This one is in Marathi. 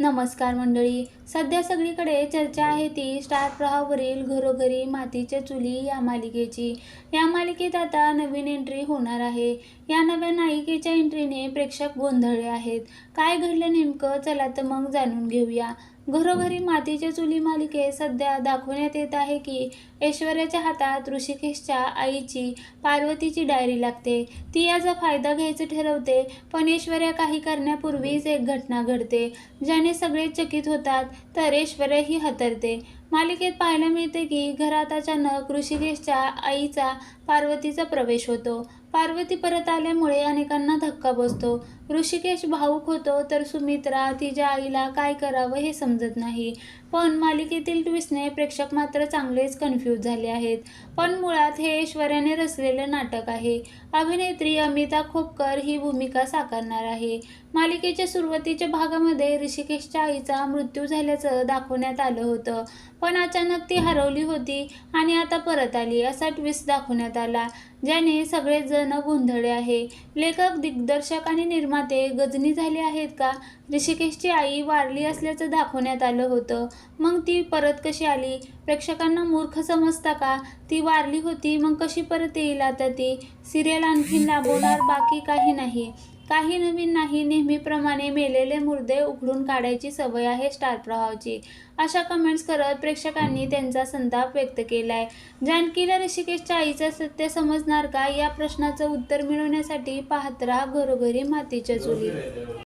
नमस्कार मंडळी. सध्या सगळीकडे चर्चा आहे ती स्टार प्रवाहावरील घरोघरी मातीच्या चुली या मालिकेची. या मालिकेत आता नवीन एंट्री होणार आहे. या नव्या नायिकेच्या एंट्रीने प्रेक्षक गोंधळले आहेत. काय घडलं नेमकं? चला तर मग जाणून घेऊया. घरोघरी मातीच्या चुली मालिके सध्या दाखवण्यात येत आहे की ऐश्वर्याच्या हातात ऋषिकेशच्या आईची पार्वतीची डायरी लागते. ती याचा फायदा घ्यायचं ठरवते पण ऐश्वर्या काही करण्यापूर्वीच एक घटना घडते. ज्याने सगळे चकित होतात तर ऐश्वर्या ही हतरते. मालिकेत पाहायला मिळते की घरात अचानक ऋषिकेशच्या आईचा पार्वतीचा प्रवेश होतो. पार्वती परत आल्यामुळे अनेकांना धक्का बसतो. ऋषिकेश भाऊक होतो तर सुमित्रा तिच्या आईला काय करावं हे समजत नाही. पण मालिकेतील ट्विस्टने प्रेक्षक मात्र चांगलेच कन्फ्यूज झाले आहेत. पण मुळात हे ऐश्वर्याने रचलेलं नाटक आहे. अभिनेत्री अमिता खोपकर ही भूमिका साकारणार आहे. मालिकेच्या सुरुवातीच्या भागामध्ये ऋषिकेशच्या आईचा मृत्यू झाल्याचं दाखवण्यात आलं होतं. पण अचानक ती हरवली होती आणि आता परत आली असा ट्विस्ट दाखवण्यात आला ज्याने सगळेजण गोंधळे आहे. लेखक दिग्दर्शक आणि निर्माते गजनी झाले आहेत का? ऋषिकेशची आई वारली असल्याचं दाखवण्यात आलं होतं. मग ती परत कशी आली? प्रेक्षकांना मूर्ख समजता का? ती वारली होती मग कशी परत येईल आता ती? सिरियल आणखीन लाभवणार बाकी काही नाही. काही नवीन नाही नेहमीप्रमाणे मेलेले मुर्दे उघडून काढायची सवय आहे स्टार प्रवाहाची अशा कमेंट्स करत प्रेक्षकांनी त्यांचा संताप व्यक्त केलाय. जानकीला ऋषिकेशच्या आईचं सत्य समजणार का? या प्रश्नाचं उत्तर मिळवण्यासाठी पाहत राहा घरोघरी मातीच्या चुली.